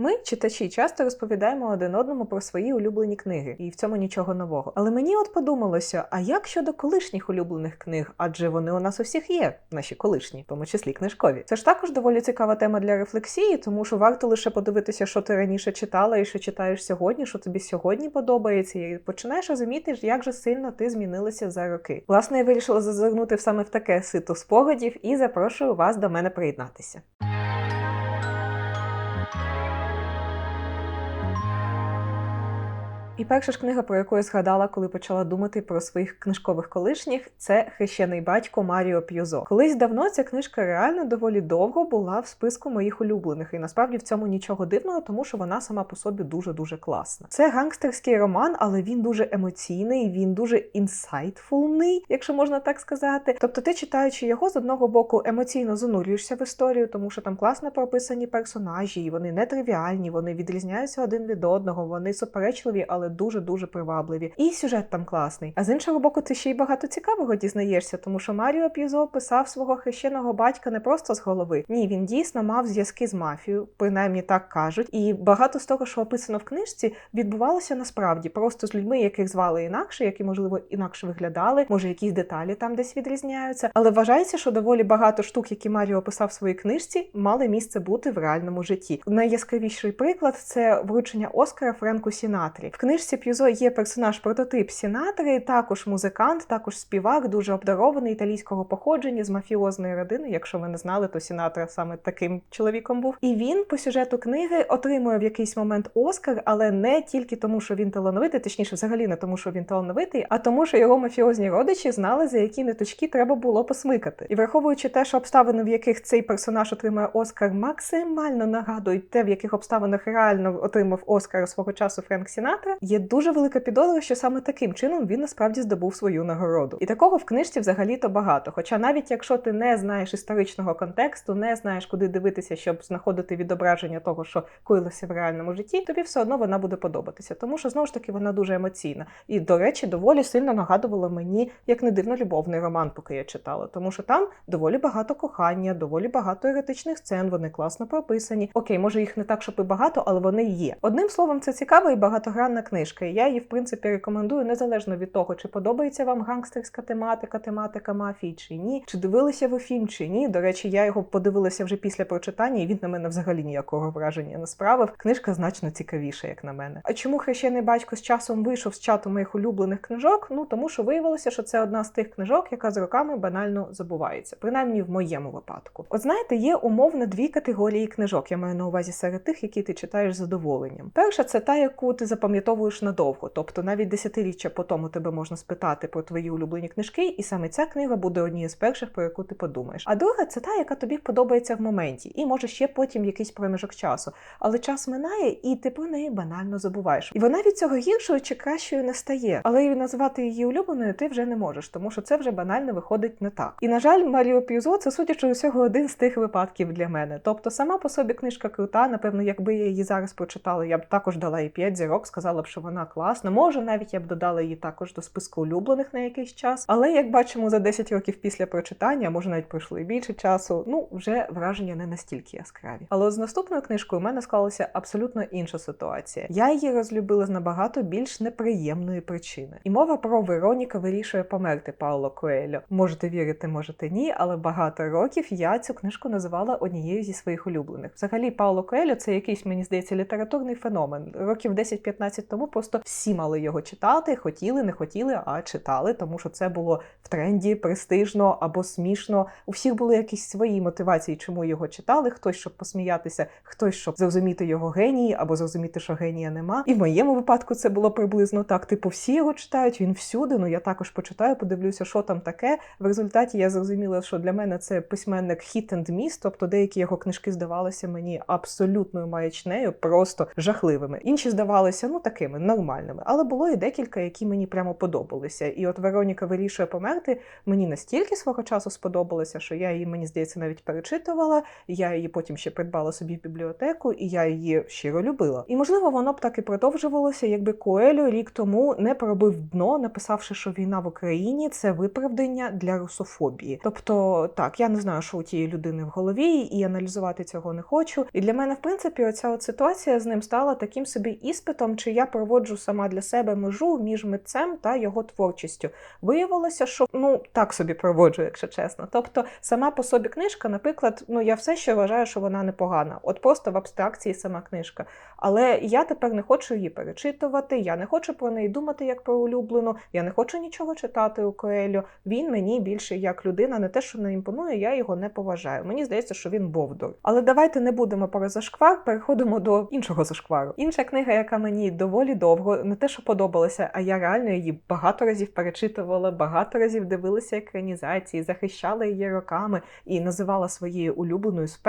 Ми, читачі, часто розповідаємо один одному про свої улюблені книги, і в цьому нічого нового. Але мені от подумалося: а як щодо колишніх улюблених книг? Адже вони у нас усіх є, наші колишні, в тому числі книжкові. Це ж також доволі цікава тема для рефлексії, тому що варто лише подивитися, що ти раніше читала і що читаєш сьогодні, що тобі сьогодні подобається, і починаєш розуміти, як же сильно ти змінилася за роки. Власне, я вирішила зазирнути саме в таке сито спогадів і запрошую вас до мене приєднатися. І перша ж книга, про яку я згадала, коли почала думати про своїх книжкових колишніх, це хрещений батько Маріо П'юзо. Колись давно ця книжка реально доволі довго була в списку моїх улюблених, і насправді в цьому нічого дивного, тому що вона сама по собі дуже дуже класна. Це гангстерський роман, але він дуже емоційний, він дуже інсайтфулний, якщо можна так сказати. Тобто, ти читаючи його з одного боку емоційно занурюєшся в історію, тому що там класно прописані персонажі, і вони нетривіальні, вони відрізняються один від одного, вони суперечливі, але дуже-дуже привабливі. І сюжет там класний. А з іншого боку, ти ще й багато цікавого дізнаєшся, тому що Маріо П'юзо писав свого хрещеного батька не просто з голови. Ні, він дійсно мав зв'язки з мафією, принаймні так кажуть. І багато з того, що описано в книжці, відбувалося насправді просто з людьми, яких звали інакше, які, можливо, інакше виглядали, може, якісь деталі там десь відрізняються. Але вважається, що доволі багато штук, які Маріо писав в своїй книжці, мали місце бути в реальному житті. Найяскравіший приклад це вручення Оскара Френку Сінатрі. В книжці П'юзо є персонаж прототип Сінатри, також музикант, також співак, дуже обдарований італійського походження з мафіозної родини. Якщо ви не знали, то Сінатра саме таким чоловіком був. І він по сюжету книги отримує в якийсь момент Оскар, але не тільки тому, що він талановитий, точніше, взагалі не тому, що він талановитий, а тому, що його мафіозні родичі знали, за які ниточки треба було посмикати. І враховуючи те, що обставини, в яких цей персонаж отримує Оскар, максимально нагадують те, в яких обставинах реально отримав Оскар свого часу Френк Сінатра, є дуже велика підозра, що саме таким чином він насправді здобув свою нагороду. І такого в книжці взагалі-то багато. Хоча навіть якщо ти не знаєш історичного контексту, не знаєш, куди дивитися, щоб знаходити відображення того, що коїлося в реальному житті, тобі все одно вона буде подобатися, тому що знову ж таки вона дуже емоційна. І, до речі, доволі сильно нагадувала мені, як не дивно, любовний роман, поки я читала, тому що там доволі багато кохання, доволі багато еретичних сцен. Вони класно прописані. Окей, може їх не так, щоб і багато, але вони є. Одним словом, це цікава і багатогранна книжка. І я її, в принципі, рекомендую незалежно від того, чи подобається вам гангстерська тематика, тематика мафії чи ні, чи дивилися ви фільм чи ні. До речі, я його подивилася вже після прочитання, і він на мене взагалі ніякого враження не справив. Книжка значно цікавіша, як на мене. А чому хрещений батько з часом вийшов з чату моїх улюблених книжок? Ну тому що виявилося, що це одна з тих книжок, яка з роками банально забувається, принаймні в моєму випадку. От знаєте, є умовно дві категорії книжок. Я маю на увазі серед тих, які ти читаєш з задоволенням. Перша це та, яку ти запам'ятовуєш надовго, тобто навіть десятиріччя по тому тебе можна спитати про твої улюблені книжки, і саме ця книга буде однією з перших, про яку ти подумаєш. А друга це та, яка тобі подобається в моменті, і може ще потім якийсь проміжок часу. Але час минає, і ти про неї банально забуваєш. І вона від цього гіршою чи кращою не стає. Але і назвати її улюбленою ти вже не можеш, тому що це вже банально виходить не так. І на жаль, Маріо П'юзо це судячи усього один з тих випадків для мене. Тобто, сама по собі книжка крута. Напевно, якби я її зараз прочитала, я б також дала їй 5 зірок, сказала б, що вона класна. Може, навіть я б додала її також до списку улюблених на якийсь час. Але як бачимо, за 10 років після прочитання, може навіть пройшло і більше часу, ну вже враження не настільки яскраві. Але з наступною книжкою у мене склалася абсолютно інша ситуація. Я її розлюбила з набагато більш неприємної причини. І мова про Вероніка вирішує померти Пауло Коельо. Можете вірити, можете ні, але багато років я цю книжку називала однією зі своїх улюблених. Взагалі, Пауло Коельо це якийсь, мені здається, літературний феномен. Років 10-15 тому просто всі мали його читати, хотіли, не хотіли, а читали, тому що це було в тренді, престижно або смішно. У всіх були якісь свої мотивації, чому його читали. Хтось щоб посміятися, хтось щоб зрозуміти його генії або зрозуміти, що генія нема. І в моєму випадку це було приблизно так. Типу, всі його читають, він всюди. Ну я також почитаю, подивлюся, що там таке. В результаті я зрозуміла, що для мене це письменник hit and miss, тобто деякі його книжки здавалися мені абсолютною маячнею, просто жахливими. Інші здавалися ну такими такими нормальними. Але було і декілька, які мені прямо подобалися. І от Вероніка вирішує померти. Мені настільки свого часу сподобалося, що я її, мені здається, навіть перечитувала. Я її потім ще придбала собі в бібліотеку, і я її щиро любила. І можливо, воно б так і продовжувалося, якби Коелю рік тому не проробив дно, написавши, що війна в Україні це виправдання для русофобії. Тобто, так, я не знаю, що у тієї людини в голові, і аналізувати цього не хочу. І для мене, в принципі, оця от ситуація з ним стала таким собі іспитом, чи я проводжу сама для себе межу між митцем та його творчістю. Виявилося, що ну так собі проводжу, якщо чесно. Тобто, сама по собі книжка, наприклад, ну я все ще вважаю, що вона непогана. От просто в абстракції сама книжка. Але я тепер не хочу її перечитувати, я не хочу про неї думати як про улюблену, я не хочу нічого читати у Коелю. Він мені більше як людина, не те, що не імпонує, я його не поважаю. Мені здається, що він бовдур. Але давайте не будемо про зашквар, переходимо до іншого зашквару. Інша книга, яка мені доволі довго не те, що подобалася, а я реально її багато разів перечитувала, багато разів дивилася екранізації, захищала її роками і називала своєю улюбленою з.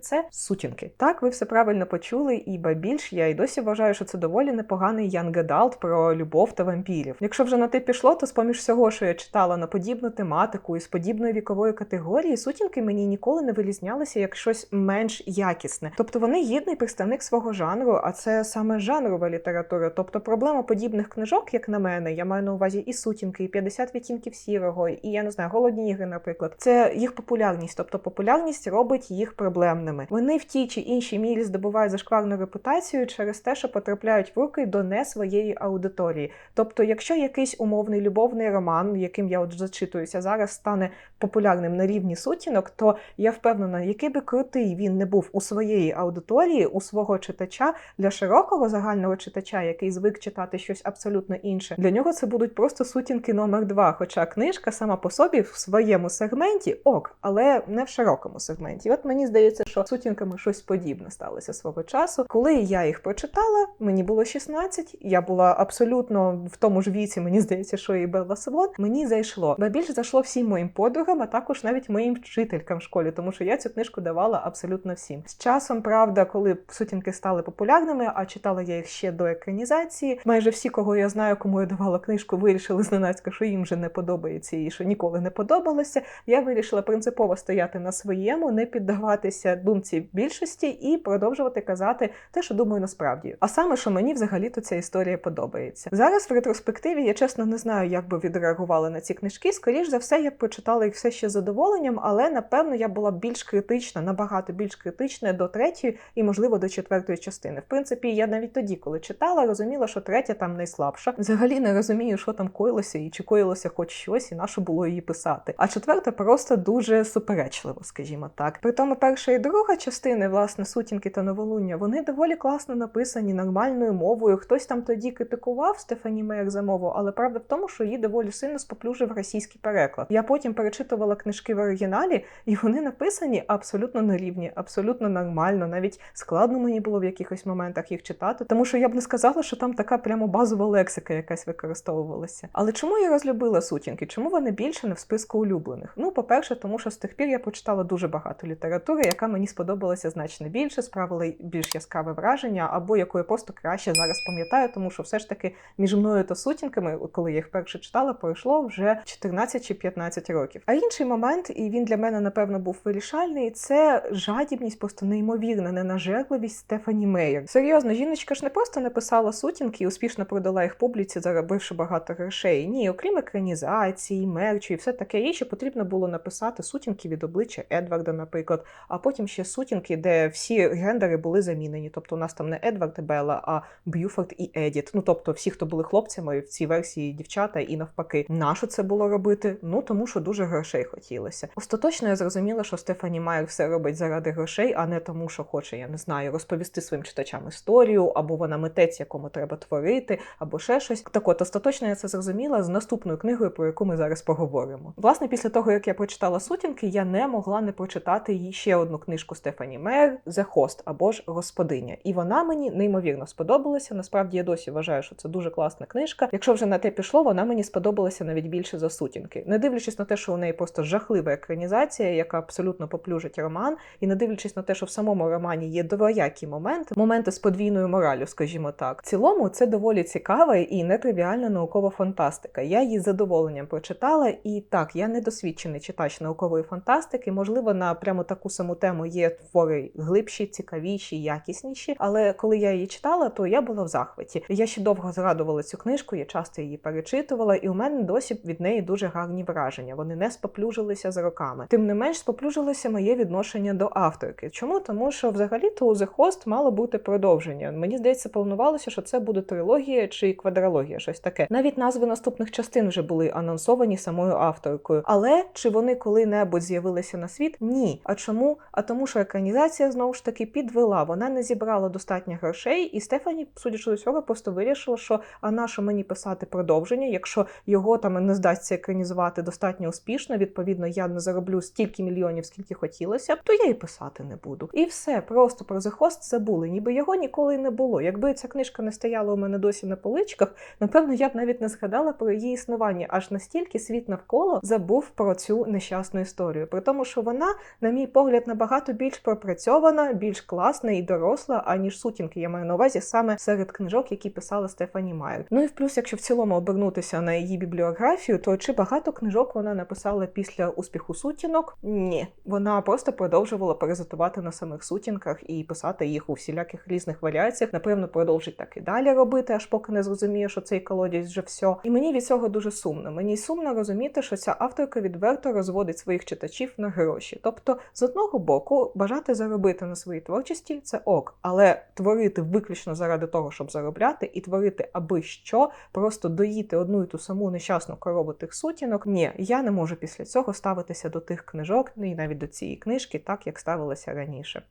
Це сутінки. Так, ви все правильно почули, і ба більш я й досі вважаю, що це доволі непоганий Young про любов та вампірів. Якщо вже на те пішло, то з поміж всього, що я читала на подібну тематику і з подібної вікової категорії, сутінки мені ніколи не вилізнялися як щось менш якісне. Тобто вони гідний представник свого жанру, а це саме жанрова література. Тобто проблема подібних книжок, як на мене, я маю на увазі і сутінки, і 50 відтінків сірого, і я не знаю, голодні ігри, наприклад, це їх популярність. Тобто популярність робить їх проблемними. Вони в тій чи іншій мірі здобувають зашкварну репутацію через те, що потрапляють в руки до не своєї аудиторії. Тобто, якщо якийсь умовний любовний роман, яким я от зачитуюся зараз, стане популярним на рівні сутінок, то я впевнена, який би крутий він не був у своєї аудиторії, у свого читача для широкого загального читача, який звик читати щось абсолютно інше, для нього це будуть просто сутінки номер два. Хоча книжка сама по собі в своєму сегменті ок, але не в широкому сегменті. От мені здається, що сутінками щось подібне сталося свого часу. Коли я їх прочитала, мені було 16, я була абсолютно в тому ж віці, мені здається, що і Белла Савон. Мені зайшло. Ба більше зайшло всім моїм подругам, а також навіть моїм вчителькам в школі, тому що я цю книжку давала абсолютно всім. З часом, правда, коли сутінки стали популярними, а читала я їх ще до екранізації. Майже всі, кого я знаю, кому я давала книжку, вирішили зненацька, що їм вже не подобається і що ніколи не подобалося. Я вирішила принципово стояти на своєму, не піддаватися думці більшості і продовжувати казати те, що думаю насправді. А саме, що мені взагалі-то ця історія подобається. Зараз в ретроспективі я чесно не знаю, як би відреагували на ці книжки. Скоріш за все, я прочитала їх все ще задоволенням, але напевно я була більш критична, набагато більш критична до третьої і, можливо, до четвертої частини. В принципі, я навіть тоді, коли читала, розуміла, що третя там найслабша. Взагалі не розумію, що там коїлося і чи коїлося хоч щось, і на що було її писати. А четверта просто дуже суперечливо, скажімо так. При тому перша і друга частини, власне, сутінки та новолуння, вони доволі класно написані нормальною мовою. Хтось там тоді критикував Стефані Меєр за мову, але правда в тому, що її доволі сильно споплюжив російський переклад. Я потім перечитувала книжки в оригіналі, і вони написані абсолютно на рівні, абсолютно нормально. Навіть складно мені було в якихось моментах їх читати, тому що я б не сказала, що там така прямо базова лексика якась використовувалася. Але чому я розлюбила сутінки? Чому вони більше не в списку улюблених? Ну, по-перше, тому що з тих пір я прочитала дуже багато літератури, яка мені сподобалася значно більше, справила більш яскраве враження, або яку я просто краще зараз пам'ятаю, тому що все ж таки між мною та сутінками, коли я їх вперше читала, пройшло вже 14 чи 15 років. А інший момент, і він для мене напевно був вирішальний, це жадібність, просто неймовірна ненажерливість Стефані Мейер. Серйозно, жіночка ж не просто написала сутінки і успішно продала їх публіці, заробивши багато грошей. Ні, окрім екранізації, мерчу і все таке ще потрібно було написати сутінки від обличчя Едварда, наприклад, а потім ще сутінки, де всі гендери були замінені. Тобто у нас там не Едвард і Белла, а Б'юфорд і Едіт. Ну тобто, всі, хто були хлопцями в цій версії дівчата, і навпаки, нащо це було робити? Ну тому що дуже грошей хотілося. Остаточно я зрозуміла, що Стефані Майер все робить заради грошей, а не тому, що хоче, я не знаю, розповісти своїм читачам історію, або вона митець, якому треба творити, або ще щось. Так от остаточно я це зрозуміла з наступною книгою, про яку ми зараз поговоримо. Власне, після того як я прочитала сутінки, я не могла не прочитати її ще одну книжку Стефані Мейер «The Host» або ж Господиня. І вона мені неймовірно сподобалася. Насправді я досі вважаю, що це дуже класна книжка. Якщо вже на те пішло, вона мені сподобалася навіть більше за сутінки. Не дивлячись на те, що у неї просто жахлива екранізація, яка абсолютно поплюжить роман, і не дивлячись на те, що в самому романі є двоякі моменти, моменти з подвійною моралю, скажімо так. В цілому це доволі цікава і нетривіальна наукова фантастика. Я її з задоволенням прочитала, і так, я не досвідчений читач наукової фантастики. Можливо, на прямо таку саму тему є твори глибші, цікавіші, якісніші. Але коли я її читала, то я була в захваті. Я ще довго згадувала цю книжку, я часто її перечитувала, і у мене досі від неї дуже гарні враження. Вони не споплюжилися з роками. Тим не менш, споплюжилося моє відношення до авторки. Чому? Тому що взагалі-то у The Host мало бути продовження. Мені здається, планувалося, що це буде трилогія чи квадрологія, щось таке. Навіть назви наступних частин вже були анонсовані самою авторкою. Але чи вони коли-небудь з'явилися на світ? Ні. А чому? А тому, що екранізація знову ж таки підвела. Вона не зібрала достатньо грошей, і Стефані, судячи до цього, просто вирішила, що а на що мені писати продовження, якщо його там не здасться екранізувати достатньо успішно. Відповідно, я не зароблю стільки мільйонів, скільки хотілося то я і писати не буду. І все просто про Host забули, ніби його ніколи не було. Якби ця книжка не стояла у мене досі на поличках, напевно, я б навіть не згадала про її існування. Аж настільки світ навколо забув про цю нещасну історію. При тому, що вона, на мій погляд, набагато більш пропрацьована, більш класна і доросла, аніж сутінки. Я маю на увазі саме серед книжок, які писала Стефані Майер. Ну і в плюс, якщо в цілому обернутися на її бібліографію, то чи багато книжок вона написала після успіху сутінок? Ні, вона просто продовжувала паразитувати на самих сутінках і писати їх у всіляких різних варіаціях. Напевно, продовжить так і далі робити, аж поки не зрозуміє, що цей колодязь вже все. І мені від цього дуже сумно. Мені сумно розуміти, що ця авторка відверто розводить своїх читачів на гроші. Тобто, з одного боку, бажати заробити на своїй творчості це ок, але творити виключно заради того, щоб заробляти, і творити аби що, просто доїти одну і ту саму нещасну коробу тих сутінок. Ні, я не можу після цього ставитися до тих книжок, ну і навіть до цієї книжки, так як ставилася раніше.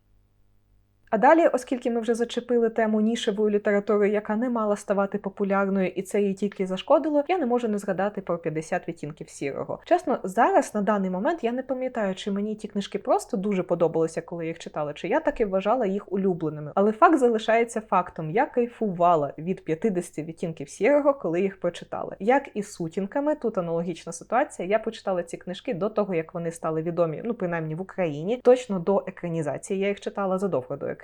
А далі, оскільки ми вже зачепили тему нішевої літератури, яка не мала ставати популярною, і це їй тільки зашкодило, я не можу не згадати про 50 відтінків сірого. Чесно, зараз на даний момент я не пам'ятаю, чи мені ті книжки просто дуже подобалися, коли їх читала, чи я таки вважала їх улюбленими. Але факт залишається фактом: я кайфувала від 50 відтінків сірого, коли їх прочитала. Як і сутінками, тут аналогічна ситуація. Я почитала ці книжки до того, як вони стали відомі, ну принаймні в Україні, точно до екранізації. Я їх читала задовго до екранізації,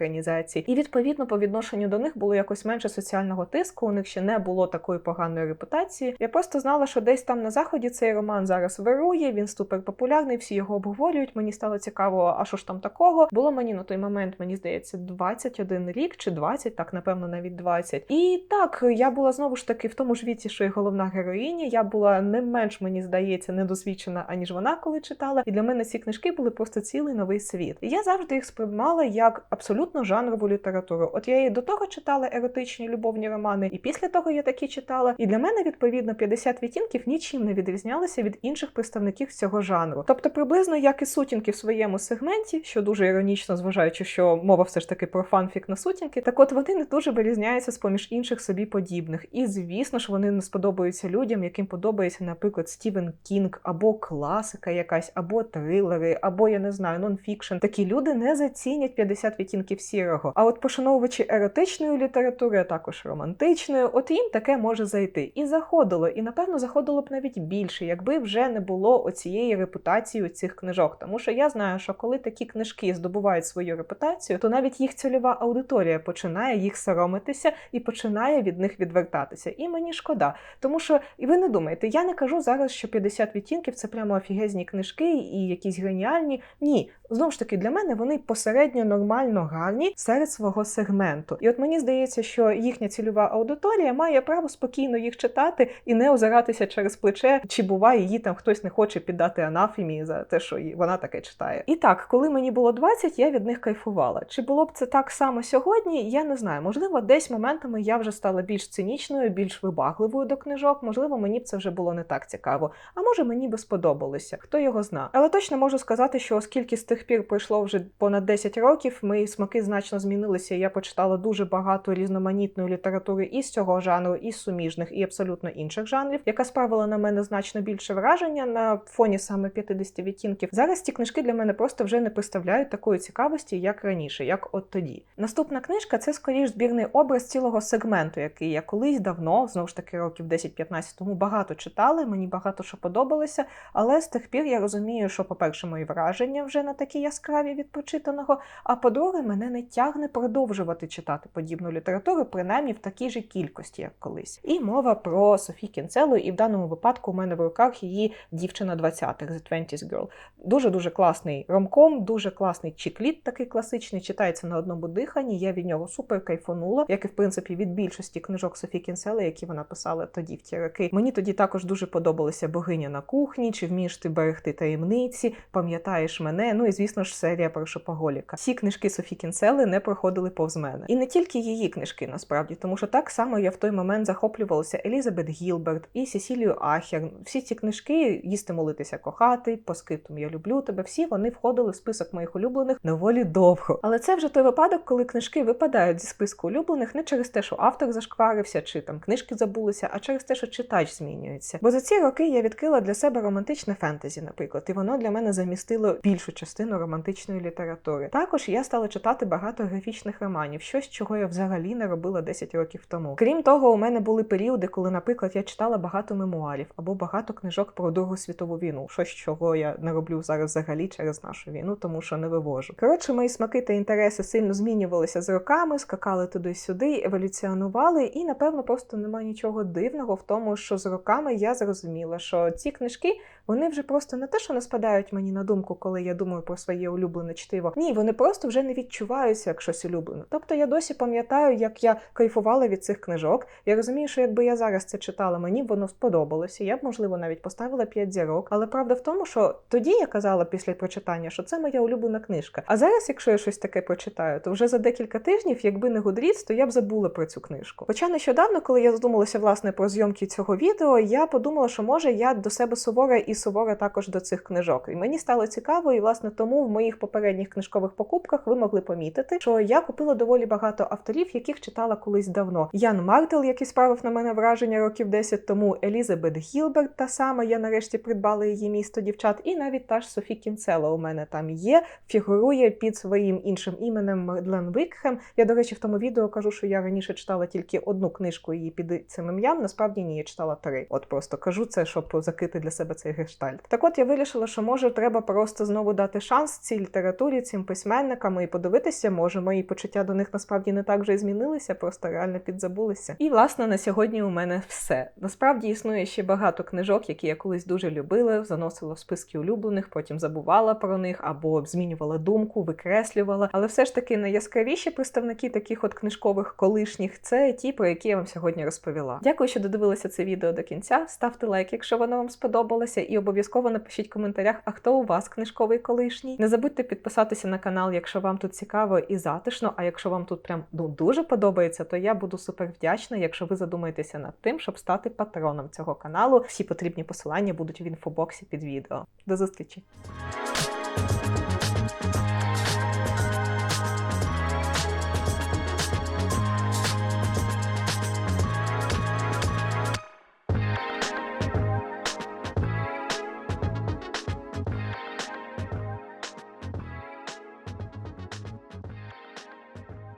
і відповідно по відношенню до них було якось менше соціального тиску. У них ще не було такої поганої репутації. Я просто знала, що десь там на заході цей роман зараз вирує. Він супер популярний, всі його обговорюють. Мені стало цікаво, а що ж там такого? Було мені на той момент, мені здається, 21 рік чи 20, так напевно, навіть 20. І так я була знову ж таки в тому ж віці, що й головна героїня. Я була не менш, мені здається, недосвідчена, аніж вона коли читала. І для мене ці книжки були просто цілий новий світ. І я завжди їх сприймала як абсолютно жанрову літературу. От я і до того читала еротичні любовні романи, і після того я такі читала. І для мене, відповідно, 50 відтінків нічим не відрізнялися від інших представників цього жанру. Тобто, приблизно як і сутінки в своєму сегменті, що дуже іронічно, зважаючи, що мова все ж таки про фанфік на сутінки, так от вони не дуже вирізняються з поміж інших собі подібних. І звісно ж, вони не сподобаються людям, яким подобається, наприклад, Стівен Кінг або класика якась, або трилери, або я не знаю, нонфікшн. Такі люди не зацінять 50 відтінків сірого. А от пошановувачі еротичної літератури, а також романтичної, от їм таке може зайти. І заходило, і напевно заходило б навіть більше, якби вже не було оцієї репутації у цих книжок. Тому що я знаю, що коли такі книжки здобувають свою репутацію, то навіть їх цільова аудиторія починає їх соромитися і починає від них відвертатися. І мені шкода, тому що і ви не думаєте, я не кажу зараз, що 50 відтінків це прямо офігезні книжки і якісь геніальні. Ні, знову ж таки, для мене вони посередньо нормально гарні серед свого сегменту. І от мені здається, що їхня цільова аудиторія має право спокійно їх читати і не озиратися через плече, чи буває її там хтось не хоче піддати анафемі за те, що вона таке читає. І так, коли мені було 20, я від них кайфувала. Чи було б це так само сьогодні? Я не знаю. Можливо, десь моментами я вже стала більш цинічною, більш вибагливою до книжок. Можливо, мені б це вже було не так цікаво. А може мені би сподобалося, хто його зна. Але точно можу сказати, що оскільки з тих пір пройшло вже понад 10 років, мої смаки значно змінилися. Я почитала дуже багато різноманітної літератури і з цього жанру, і суміжних, і абсолютно інших жанрів, яка справила на мене значно більше враження на фоні саме 50 відтінків. Зараз ці книжки для мене просто вже не представляють такої цікавості, як раніше, як от тоді. Наступна книжка це скоріш збірний образ цілого сегменту, який я колись давно, знову ж таки, років 10-15 тому багато читала. Мені багато що подобалося, але з тих пір я розумію, що, по-перше, мої враження вже не такі яскраві від прочитаного. А по-друге, мене не тягне продовжувати читати подібну літературу, принаймні в такій же кількості, як колись. І мова про Софі Кінцелу, і в даному випадку у мене в руках її дівчина 20-х, The 20's Girl. Дуже дуже класний ромком, дуже класний чікліт, такий класичний, читається на одному диханні. Я від нього супер кайфанула, як і в принципі від більшості книжок Софі Кінцели, які вона писала тоді в ті роки. Мені тоді також дуже подобалася богиня на кухні, чи вмієш ти берегти таємниці, пам'ятаєш мене. Ну і звісно ж серія про шопоголіка. Всі книжки Софі Кінцели не проходили повз мене. І не тільки її книжки, насправді, тому що так само я в той момент захоплювалася Елізабет Гілберт і Сесілію Ахер. Всі ці книжки їсти, молитися, кохати, по скриптум я люблю тебе. Всі вони входили в список моїх улюблених доволі довго. Але це вже той випадок, коли книжки випадають зі списку улюблених не через те, що автор зашкварився, чи там книжки забулися, а через те, що читач змінюється. Бо за ці роки я відкрила для себе романтичне фентезі, наприклад, і воно для мене замістило більшу частину романтичної літератури. Також я стала читати багато графічних романів, щось чого я взагалі не робила 10 років тому. Крім того, у мене були періоди, коли, наприклад, я читала багато мемуарів або багато книжок про Другу світову війну, щось чого я не роблю зараз взагалі через нашу війну, тому що не вивожу. Коротше, мої смаки та інтереси сильно змінювалися з роками, скакали туди-сюди, еволюціонували, і напевно просто немає нічого дивного в тому, що з роками я зрозуміла, що ці книжки вони вже просто не те, що не спадають мені на думку, коли я думаю про своє улюблене чтиво. Ні, вони просто вже не відчуваються як щось улюблене. Тобто я досі пам'ятаю, як я кайфувала від цих книжок. Я розумію, що якби я зараз це читала, мені б воно сподобалося. Я б, можливо, навіть поставила 5 зірок. Але правда в тому, що тоді я казала після прочитання, що це моя улюблена книжка. А зараз, якщо я щось таке прочитаю, то вже за декілька тижнів, якби не Гудріц, то я б забула про цю книжку. Хоча нещодавно, коли я задумалася власне про зйомки цього відео, я подумала, що може я до себе сувора і сувора також до цих книжок. І мені стало цікаво, і власне тому в моїх попередніх книжкових покупках ви могли помітити, що я купила доволі багато авторів, яких читала колись давно. Ян Мартел, який справив на мене враження років 10 тому, Елізабет Гілберт, та сама, я нарешті придбала її місто дівчат, і навіть та ж Софі Кінцела у мене там є, фігурує під своїм іншим іменем Мадлен Викхем. Я, до речі, в тому відео кажу, що я раніше читала тільки одну книжку її під цим ім'ям. Насправді ні, я читала три. От просто кажу це, щоб закрити для себе цей гештальт. Так от я вирішила, що може треба просто знову дати шанс цій літературі, цим письменникам і подивитися, може мої почуття до них насправді не так вже і змінилися, просто реально підзабулися. І власне на сьогодні у мене все. Насправді існує ще багато книжок, які я колись дуже любила, заносила в списки улюблених, потім забувала про них або змінювала думку, викреслювала. Але все ж таки найяскравіші представники таких от книжкових колишніх це ті, про які я вам сьогодні розповіла. Дякую, що додивилися це відео до кінця. Ставте лайк, якщо воно вам сподобалося, і обов'язково напишіть в коментарях, а хто у вас книжковий колишній. Не забудьте підписатися на канал, якщо вам тут цікаво і затишно. А якщо вам тут прям ну дуже подобається, то я буду супер вдячна, якщо ви задумаєтеся над тим, щоб стати патроном цього каналу. Всі потрібні посилання будуть в інфобоксі під відео. До зустрічі!